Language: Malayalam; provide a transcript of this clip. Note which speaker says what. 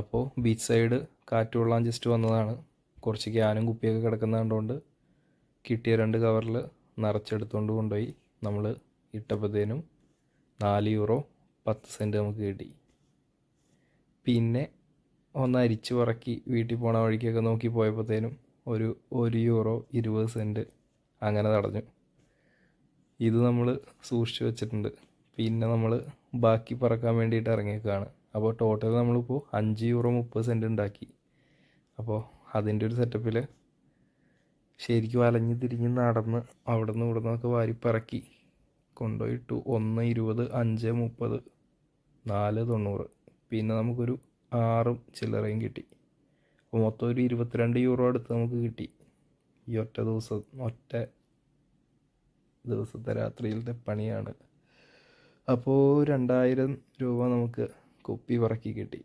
Speaker 1: അപ്പോൾ ബീച്ച് സൈഡ് കാറ്റ് ജസ്റ്റ് വന്നതാണ്. കുറച്ച് ക്യാനും കുപ്പിയൊക്കെ കിടക്കുന്ന കണ്ടുകൊണ്ട് കിട്ടിയ രണ്ട് കവറിൽ നിറച്ചെടുത്തുകൊണ്ട് കൊണ്ടുപോയി. നമ്മൾ ഇട്ടപ്പോഴത്തേനും നാല് യൂറോ പത്ത് സെന്റ് നമുക്ക് കിട്ടി. പിന്നെ ഒന്ന് അരിച്ച് പറക്കി വീട്ടിൽ പോണ വഴിക്കൊക്കെ നോക്കി പോയപ്പോഴത്തേനും ഒരു ഒരു യൂറോ ഇരുപത് സെന്റ് അങ്ങനെ തടഞ്ഞു. ഇത് നമ്മൾ സൂക്ഷിച്ച് വെച്ചിട്ടുണ്ട്. പിന്നെ നമ്മൾ ബാക്കി പറക്കാൻ വേണ്ടിയിട്ട് ഇറങ്ങിയേക്കാണ്. അപ്പോൾ ടോട്ടൽ നമ്മളിപ്പോൾ അഞ്ച് യൂറോ മുപ്പത് സെന്റ് ഉണ്ടാക്കി അപ്പോൾ അതിന്റെ ഒരു സെറ്റപ്പിൽ ശരിക്കും അലഞ്ഞ് തിരിഞ്ഞ് നടന്ന് അവിടെ നിന്ന് ഇവിടെ നിന്നൊക്കെ വാരി പറക്കി. കൊണ്ടുപോയിട്ടു ഒന്ന് ഇരുപത് അഞ്ച് മുപ്പത് നാല് തൊണ്ണൂറ്. പിന്നെ നമുക്കൊരു ആറും ചില്ലറയും കിട്ടി. അപ്പോൾ മൊത്തം ഒരു ഇരുപത്തിരണ്ട് യൂറോ അടുത്ത് നമുക്ക് കിട്ടി. ഈ ഒറ്റ ദിവസം ഒറ്റ ദിവസത്തെ രാത്രിയിലത്തെ പണിയാണ്. അപ്പോൾ രണ്ടായിരം രൂപ നമുക്ക് കുപ്പി പറക്കി കിട്ടി.